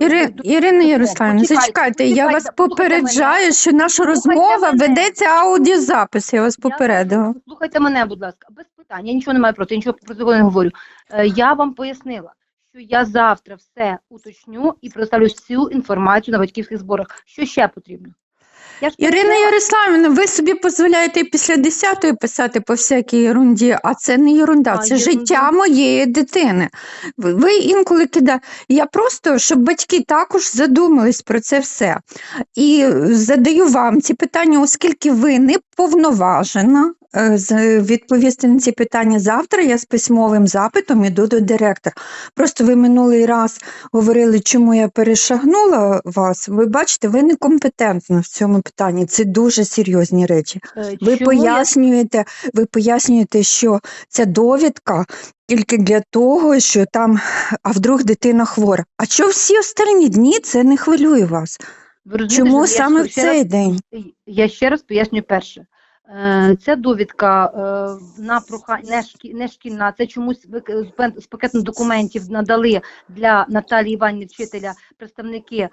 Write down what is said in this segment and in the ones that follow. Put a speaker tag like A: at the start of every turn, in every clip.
A: Іри... Ірина Ярославівна,
B: Почекайте,
A: зачекайте, я
B: почекайте,
A: вас
B: послухайте
A: попереджаю, що наша розмова
B: мене.
A: ведеться аудіозапис, я вас
B: Я
A: попередила.
B: Слухайте мене, будь ласка, без питань. Я нічого не маю проти, я нічого про цього не говорю. Е, я вам пояснила, що я завтра все уточню і представлю всю інформацію на батьківських зборах. Що ще потрібно? Я
A: Ірина. Ярославівна, ви собі дозволяєте після 10-ї писати по всякій ерунді, а це не ерунда, це
B: ерунда.
A: життя моєї дитини. Ви, інколи кидаєте. Я просто, щоб батьки також задумались про це все. І задаю вам ці питання, оскільки ви не повноважена е, відповісти на ці питання завтра. Я з письмовим запитом іду до директора. Просто ви минулий раз говорили, чому я перешагнула вас. Ви бачите, ви некомпетентна в цьому питанні. Це дуже серйозні речі.
B: Е,
A: Ви
B: чому я-
A: пояснюєте, ви пояснюєте, що ця довідка тільки для того, що там, а вдруг дитина хвора. А що всі остальні дні це не хвилює вас?
B: Розумієте,
A: Чому саме в
B: ще раз-
A: цей день?
B: Я ще раз пояснюю перше. Е, Ця довідка е, на прохання не, шкільна, це чомусь вик- з пакетом документів надали для Наталії Іванівни, вчителя, представники е,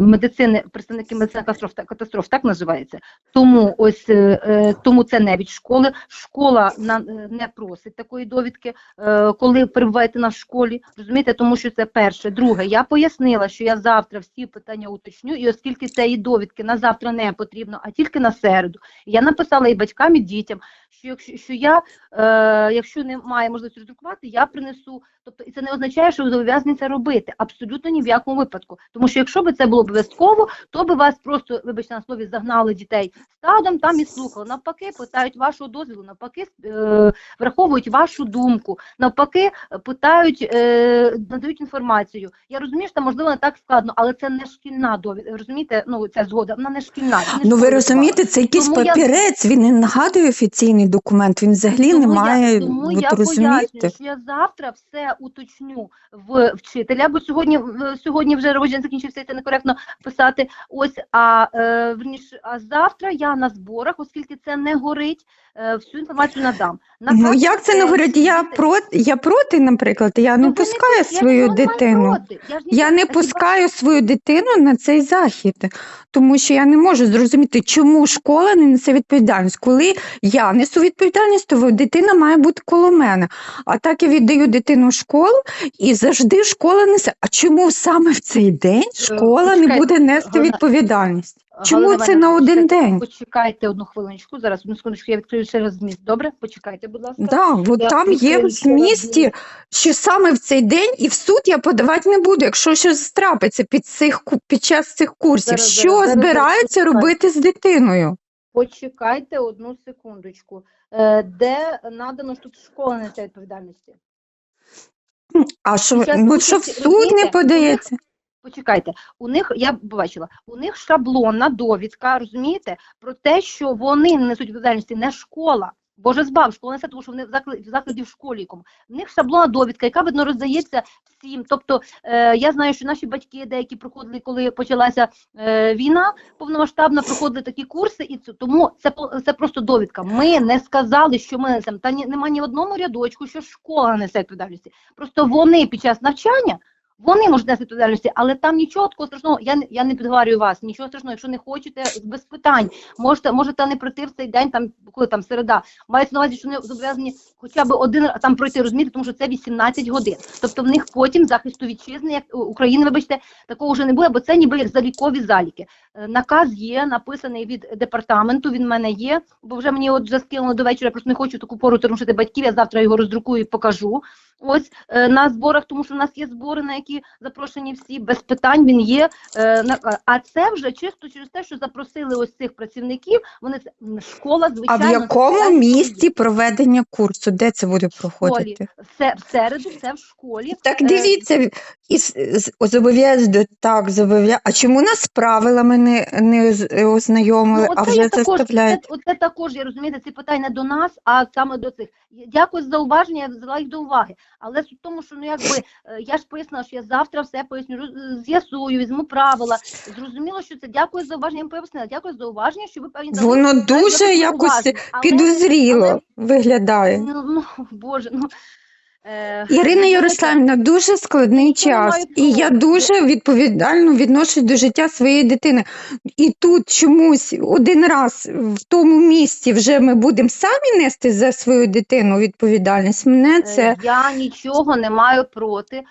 B: медицини, представники медицини катастроф, катастроф, так називається. Тому ось е, е, тому це не від школи. Школа е, не просить такої довідки, е, коли перебуваєте на школі. Розумієте, тому що це перше. Друге, я пояснила, що я завтра всі питання уточню, і оскільки цієї довідки на завтра не потрібно, а тільки на середу. Я написала і батькам, і дітям, що якщо що я, е, якщо немає можливості роздрукувати, я принесу. Тобто, і це не означає, що ви зобов'язані це робити. Абсолютно ні в якому випадку. Тому що якщо б це було обов'язково, то би вас просто, вибачте на слові, загнали дітей стадом там і слухали. Навпаки, питають вашого дозволу, навпаки, е, враховують вашу думку, навпаки, питають, е, надають інформацію. Я розумію, що там можливо не так складно, але це не шкільна довідка. Розумієте, ну ця згода, вона не шкільна. не
A: Ну ви розумієте, це якийсь
B: Тому я-
A: папірець, він не нагадує офіційний документ, він взагалі не має,
B: я, тому я
A: розумієте?
B: що я завтра все уточню в вчителя, бо сьогодні сьогодні вже робочий день закінчився, це некоректно писати. Ось, а е, верніше, а завтра я на зборах, оскільки це не горить, е, всю інформацію надам.
A: Ну як це не говорять? Я проти, я проти, наприклад, я
B: Ну,
A: не
B: ви
A: пускаю
B: я
A: свою
B: не маю
A: дитину.
B: проти. Я, ж
A: Я не пускаю свою дитину на цей захід, тому що я не можу зрозуміти, чому школа не несе відповідальність. Коли я несу відповідальність, то дитина має бути коло мене. А так я віддаю дитину в школу і завжди школа несе. А чому саме в цей день школа не буде нести відповідальність? Чому
B: Галина
A: це на один
B: почекайте,
A: день?
B: Почекайте одну хвилиночку. Зараз одну секундочку, я відкрию ще раз зміст. Добре? Почекайте, будь ласка.
A: Да, от
B: Я
A: там є в змісті, що саме в цей день і в суд я подавати не буду, якщо щось трапиться під, цих, під час цих курсів.
B: Зараз,
A: що
B: зараз, зараз,
A: збираються
B: зараз,
A: робити з дитиною?
B: Почекайте одну секундочку. Е, де надано що тут школа несе відповідальності?
A: А що,
B: Під
A: ну, що в суд не подається?
B: Почекайте, у них я побачила, у них шаблонна довідка, розумієте, про те, що вони не несуть відповідальності, не школа. Боже збав, школа несе, тому що вони в закладі, в закладі в школі. якому. В них шаблонна довідка, яка видно роздається всім. Тобто е, я знаю, що наші батьки деякі проходили, коли почалася е, війна повномасштабна, проходили такі курси, і це тому це це просто довідка. Ми не сказали, що ми несемо. Та ні, немає ні в одному рядочку, що школа несе відповідальності. Просто вони під час навчання. Вони можуть нести відповідальності, але там нічого такого страшного. Я я не підговорюю вас. Нічого страшного, якщо не хочете, без питань. Можете, можете не прийти в цей день, там коли там середа. Мається на увазі, що вони зобов'язані хоча б один там пройти, розуміти, тому що це 18 годин. Тобто в них потім захисту вітчизни, як України, вибачте, такого вже не буде, бо це ніби як залікові заліки. Е, Наказ є, написаний від департаменту. Він в мене є, бо вже мені от вже скинули до вечора. Я просто не хочу таку пору термушити батьків. Я завтра його роздрукую і покажу. Ось е, на зборах, тому що в нас є збори, на які запрошені всі без питань. Він є. Е, на, а це вже чисто через те, що запросили ось цих працівників. Вони це школа,
A: А в якому
B: це
A: місці проведення курсу? Де це буде проходити?
B: Все, в середу це в школі.
A: Так дивіться, і зобов'язують так, зобов'язують. А чому нас правилами не, не з- ознайомили, а вже
B: я також,
A: заставляють?
B: Це, оце також, я розумієте, ці питання до нас, а саме до цих. Дякую за зауваження, я взяла їх до уваги. Але суть в тому, що ну якби е, я ж пояснила, що я завтра все поясню, роз- з'ясую, візьму правила. Зрозуміло, що це дякую за зауваження, я пояснила. Дякую за зауваження, що ви певні
A: Воно дуже якось. Підозріло
B: але-
A: виглядає.
B: Ну, ну, боже, ну Е,
A: Ірина
B: знаєте,
A: Ярославівна, дуже складний час, і я дуже відповідально відношусь до життя своєї дитини. І тут чомусь один раз в тому місці вже ми будемо самі нести за свою дитину відповідальність. Мене
B: Е,
A: це
B: Я нічого не маю проти.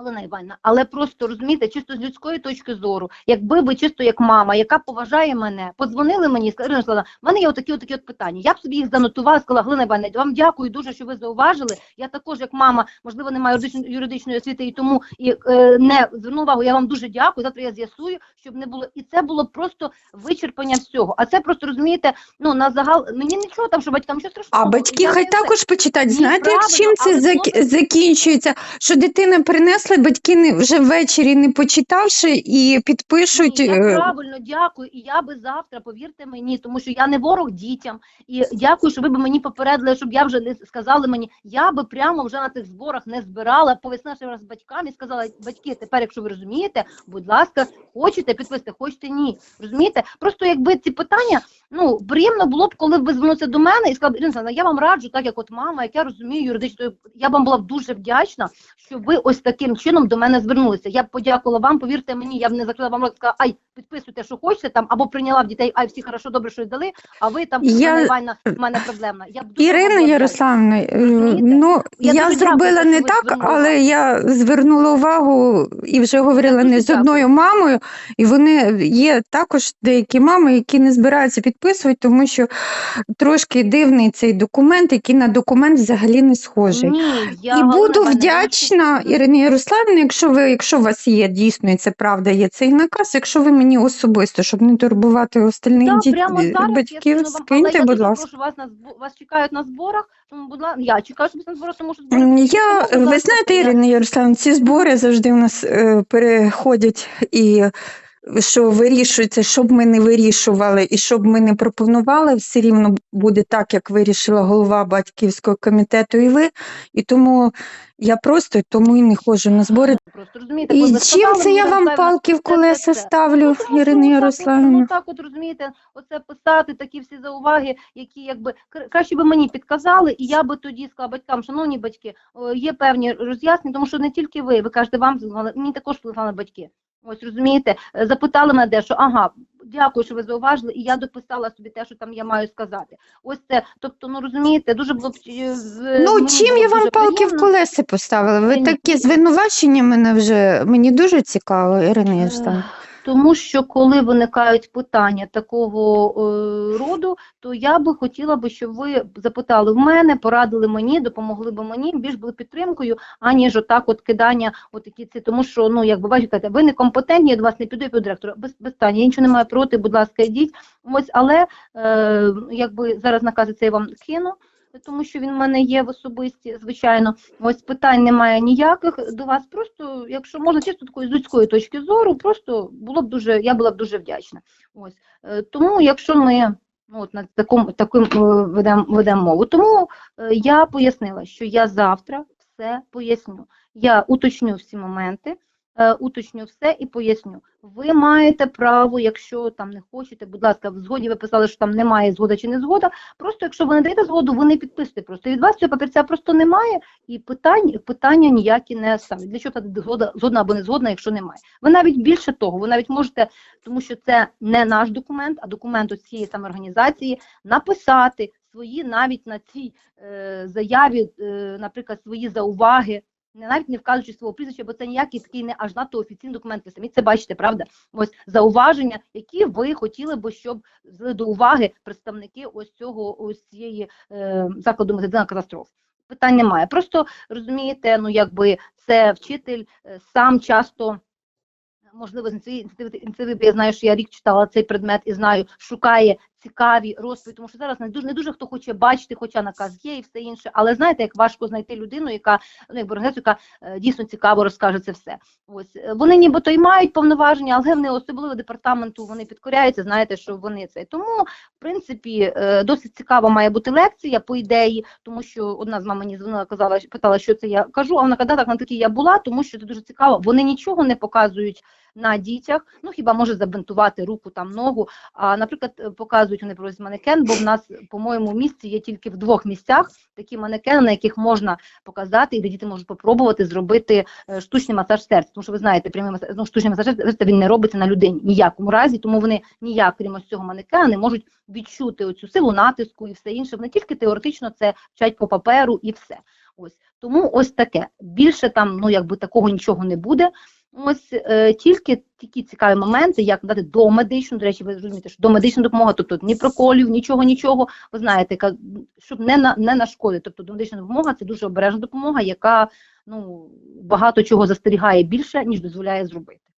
B: Олена Іванівна, але просто розумієте, чисто з людської точки зору, якби ви чисто як мама, яка поважає мене, подзвонили мені і сказали, в мене є отакі отакі от питання. Я б собі їх занотувала, сказала, Галина Іванівна, вам дякую дуже, що ви зауважили. Я також, як мама, можливо, не маю юридичної, освіти і тому і е, не зверну увагу. Я вам дуже дякую. Завтра я з'ясую, щоб не було. І це було просто вичерпання всього. А це просто розумієте, ну на загал мені нічого там, що батькам що страшного.
A: А батьки
B: Я
A: хай також почитають. Знаєте, як чим це зак- закінчується? Що дитина принесла, батьки не вже ввечері не почитавши і підпишуть.
B: Ні, я
A: е,
B: правильно дякую. І я би завтра, повірте мені, тому що я не ворог дітям. І дякую, що ви б мені попередили, щоб я вже не сказали мені. Я би прямо вже на цих зборах не збирала, повіснавши раз з батьками і сказала, батьки, тепер, якщо ви розумієте, будь ласка, хочете підписати, хочете ні. Розумієте? Просто якби ці питання, ну приємно було б, коли б ви звернулися до мене і сказали, Ірина, я вам раджу, так як от мама, як я розумію юридично, я б вам була б дуже вдячна, що ви ось таким чином до мене звернулися. Я б подякувала вам, повірте мені, я б не закрила вам рот, сказала, ай, підписуйте, що хочете там, або прийняла в дітей, ай, всі хорошо, добре, що дали, а ви там,
A: Я-
B: в мене проблемна. Я б
A: Ірина
B: була
A: Ярославівна, е, ну
B: Я
A: я, зробила
B: дякую,
A: не так, але я звернула увагу і вже говорила не з одною мамою, і вони є також деякі мами, які не збираються підписувати, тому що трошки дивний цей документ, який на документ взагалі не схожий.
B: Ні, я
A: І буду вдячна, Ірині Ярославівні, якщо ви, якщо у вас є дійсно і це правда, є цей наказ, якщо ви мені особисто, щоб не турбувати остальних
B: да,
A: діт-
B: прямо зараз
A: батьків, скиньте,
B: я
A: будь ласка.
B: прошу вас на вас чекають на зборах. Тому, будь ласка, я чекаю, щоб на зборах, тому що збори
A: Я,
B: Тому,
A: ви знаєте, Ірина Ярославівна, ці збори завжди у нас е, переходять і що вирішується, щоб ми не вирішували і щоб ми не пропонували, все рівно буде так, як вирішила голова батьківського комітету і ви. І тому я просто тому і не ходжу на збори.
B: Просто розумієте,
A: І чим це я вам палки в колеса ставлю,
B: Ну, що
A: Ірина Ярославівна?
B: ну, так от розумієте, оце писати такі всі зауваги, які якби кра- краще би мені підказали, і я би тоді сказала батькам, шановні батьки, є певні роз'яснення, тому що не тільки ви, ви кажете, вам мені також телефонували батьки. Ось розумієте, Е, запитали мене дещо, ага, дякую, що ви зауважили, і я дописала собі те, що там я маю сказати. Ось це, тобто, ну розумієте, дуже було б е,
A: Ну, чим я вам
B: палки
A: палки в колеси поставила? Ви
B: Ні.
A: такі звинувачення мене вже мені дуже цікаво, Ірина Ярославівна.
B: Тому що коли виникають питання такого е, роду, то я би хотіла би, щоб ви запитали в мене, порадили мені, допомогли би мені, більш були підтримкою, аніж отак от кидання, отакі ці, тому що, ну, як бачите, ви некомпетентні, я до вас не піду, я піду директора, без, без питань, я нічого не маю проти, будь ласка, йдіть. Ось, але, е, якби зараз накази це я вам кину, тому що він в мене є в особисті, звичайно. Ось питань немає ніяких до вас. Просто, якщо можна, чисто такої з людської точки зору, просто було б дуже, я була б дуже вдячна. Ось Е, тому, якщо ми ну, от на такому таким ведемо ведемо мову, тому е, я пояснила, що я завтра все поясню. Я уточню всі моменти. Е, Уточню все і поясню. Ви маєте право, якщо там не хочете, будь ласка, в згоді ви писали, що там немає згода чи не згода. Просто якщо ви не даєте згоду, ви не підписуєте. Просто від вас цього папірця просто немає, і питань, питання ніякі не ставлять. Для чого тоді згода, згодна або не згодна, якщо немає? Ви навіть більше того, ви навіть можете, тому що це не наш документ, а документ ось цієї саме організації, написати свої навіть на цій е, заяві, е, наприклад, свої зауваги. Навіть не вказуючи свого прізвища, бо це ніякий такий не аж надто офіційний документ. Ви самі це бачите, правда? Ось зауваження, які ви хотіли би, щоб взяли до уваги представники ось цього ось цієї е, закладу медицина катастроф. Питань немає. Просто розумієте, ну якби це вчитель е, сам часто. Можливо, з ініціативи, я знаю, що я рік читала цей предмет і знаю, шукає цікаві розповіді, тому що зараз не дуже не дуже хто хоче бачити, хоча наказ є і все інше. Але знаєте, як важко знайти людину, яка ну якби організацію, яка е, дійсно цікаво розкаже це все. Ось е, вони нібито й мають повноваження, але вони особливо департаменту вони підкоряються. Знаєте, що вони це тому, в принципі, е, досить цікава має бути лекція по ідеї, тому що одна з мам мені дзвонила, казала, питала, що це я кажу. А вона каже, «Да, так на такій я була, тому що це дуже цікаво. Вони нічого не показують на дітях. Ну хіба може забинтувати руку там ногу. А наприклад, е, показують вони проводять манекен, бо в нас, по-моєму, в місті є тільки в двох місцях такі манекени, на яких можна показати, і де діти можуть попробувати зробити е, штучний масаж серця. Тому що ви знаєте, прямий масаж, ну, штучний масаж серця він не робиться на людині ніякому разі, тому вони ніяк, крім ось цього манекена, не можуть відчути оцю силу натиску і все інше. Вони тільки теоретично це вчать по паперу і все. Ось тому ось таке. Більше там, ну якби такого нічого не буде. Ось е, тільки такі цікаві моменти, як надати домедичну, до речі, ви розумієте, що домедична допомога, тобто ні проколів, нічого, нічого. Ви знаєте, яка, щоб не на не нашкодити. Тобто домедична допомога це дуже обережна допомога, яка ну багато чого застерігає більше, ніж дозволяє зробити.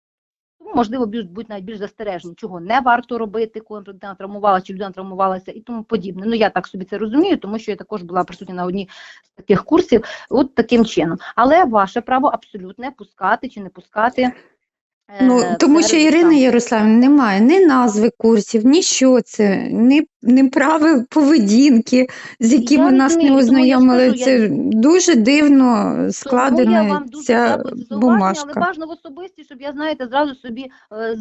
B: Можливо, більш будуть навіть більш застережені, чого не варто робити, коли людина травмувалася, чи людина травмувалася і тому подібне. Ну я так собі це розумію, тому що я також була присутня на одній з таких курсів, от таким чином. Але ваше право абсолютне пускати чи не пускати. е,
A: Ну, тому що. Ірина Ярославівна немає ні назви курсів, ні що це, ні, ні правил поведінки, з якими
B: Я
A: нас
B: розумію,
A: не
B: тому я ж
A: ознайомили.
B: кажу, я-
A: Це дуже дивно
B: Тому я
A: складена
B: вам дуже
A: ця
B: дякую за зауваження,
A: бумажка.
B: але бажано в особисті, щоб я, знаєте, зразу собі е,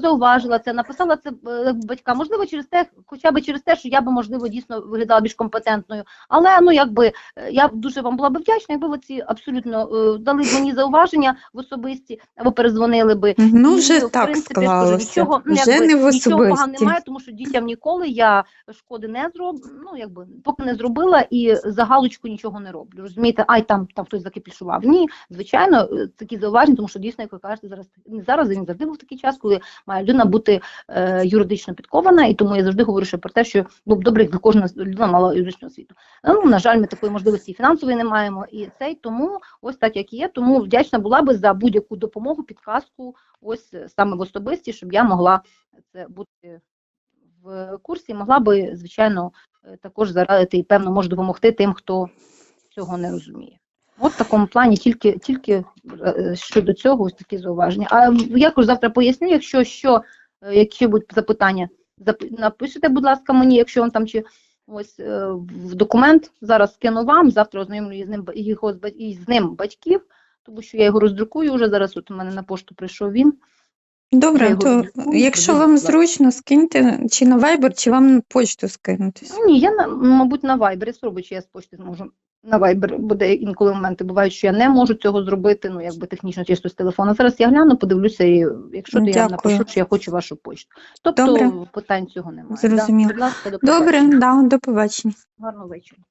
B: зауважила це, написала це е, батькам. Можливо, через те, хоча б через те, що я би, можливо, дійсно виглядала більш компетентною. Але ну якби е, я б дуже вам була б вдячна, якби ви ці абсолютно е, дали б мені зауваження в особисті, або перезвонили би.
A: Ну,
B: І,
A: вже
B: в
A: так
B: принципі, скажу,
A: склалося.
B: нічого, ну,
A: Вже
B: якби,
A: не в
B: нічого поганого
A: особисті.
B: немає, тому що дітям ніколи я шкоди не зроб, ну якби поки не зробила і за галочку нічого не роблю. Розумієте, ай там там хтось закипішував. Ні, звичайно, е, такі зауваження, тому що дійсно, як ви кажете, зараз не зараз, він завжди був такий час, коли має людина бути е, юридично підкована, і тому я завжди говорю ще про те, що було добре, якби кожна людина мала юридичну освіту. Ну на жаль, ми такої можливості і фінансової не маємо. І цей тому ось так як є. Тому вдячна була би за будь-яку допомогу, підказку, ось е, саме в особисті, щоб я могла це бути в курсі, могла би, звичайно, е, також зарадити і певно може допомогти тим, хто цього не розуміє. От в такому плані тільки, тільки е, щодо цього ось такі зауваження. А я ж завтра поясню, якщо що, е, якщо будуть запитання, зап- напишите, будь ласка, мені, якщо вам там чи ось в документ зараз скину вам, завтра ознайомлю з ним його з ним батьків, тому що я його роздрукую вже зараз. От у мене на пошту прийшов він.
A: Добре, то якщо вам зручно, скиньте чи на Viber, чи вам на почту скинутись.
B: Ні, я на мабуть на Viber, я спробую, чи я з почти зможу. На Viber буде інколи моменти бувають, що я не можу цього зробити, ну якби технічно чисто з телефона. Зараз я гляну, подивлюся, і якщо то я напишу, що я хочу вашу почту. Тобто
A: Добре.
B: питань цього немає.
A: Зрозуміло.
B: Да?
A: Добре, да, до побачення.
B: Гарного вечора.